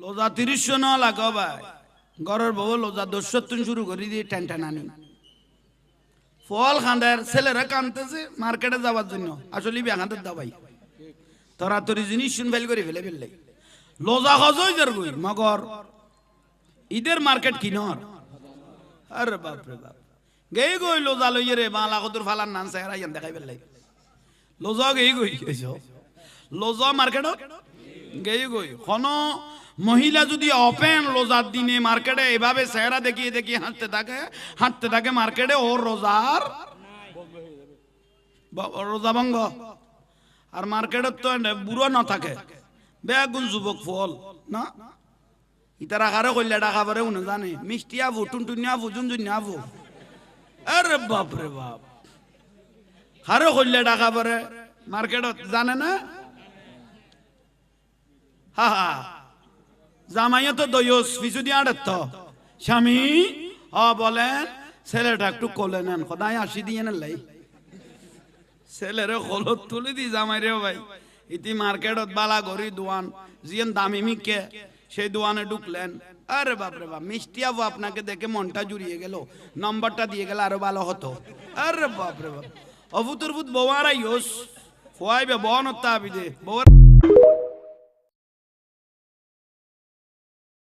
লোজা তিরিশশো ন লাগ ভাই। ঘরের বউ লোজা দশত্তর শুরু করে দিয়ে টেন টেন আনি। ফল খান্দার ছেলেরা কানতেছে মার্কেটে যাওয়ার জন্য। আসলে ব্যাখান্তের দাবাই তোরা তোর জিনিস শুন ফেল করে ফেলে ফেললে। লোজা খজই যার গই মগর। ঈদের মার্কেট কিনর। আরে বাপ রে বাপ। গেই গই লোজা লইয়ে রে? বাংলা কদুর ফালার নান চেহারা দেখাই ফেললে। লোজা গেই গই লোজা মার্কেটত গেই গই। কোন মহিলা যদি অপেন রোজার দিনে মার্কেটে, এভাবে চেহারা দেখিয়ে দেখিয়ে হাঁটতে থাকে হাঁটতে থাকে মার্কেটে ওর রোজার রোজা ভঙ্গ। আর মার্কেটত তো বুড়ো না থাকে বেগুন যুবক ফল, না? ইতার আকারে কইলে ডাকা পরে উনি জানে। মিষ্টি আবু টুনটুনি আবু জুনজুনি আবু আরে বাপ রে বাপ। হারে কইলে ডাকা পরে মার্কেটত জানে না? হা জামাইয়া তো দয়স পিছু আড়ত তো স্বামী, হ, বলেন, ছেলেটা একটু কোলে নেন সদায় আসি দিয়ে নেলাই ছেলেরে হলত তুলে দি জামাই রে ভাই। ইতি মার্কেটত বালা গরি দোয়ান জিয়েন দামি মিকে, সেই দোয়ানে ঢুকলেন। আরে বাপরে বাপ, মিষ্টি আবু আপনাকে দেখে মনটা জুড়িয়ে গেল, নম্বরটা দিয়ে গেল আরও ভালো হতো। আরে বাপরে বাপ। অভূতর্ভূত বউ আর ইয়োস ফোয়াইবে বন হত্যা আবিদে বউ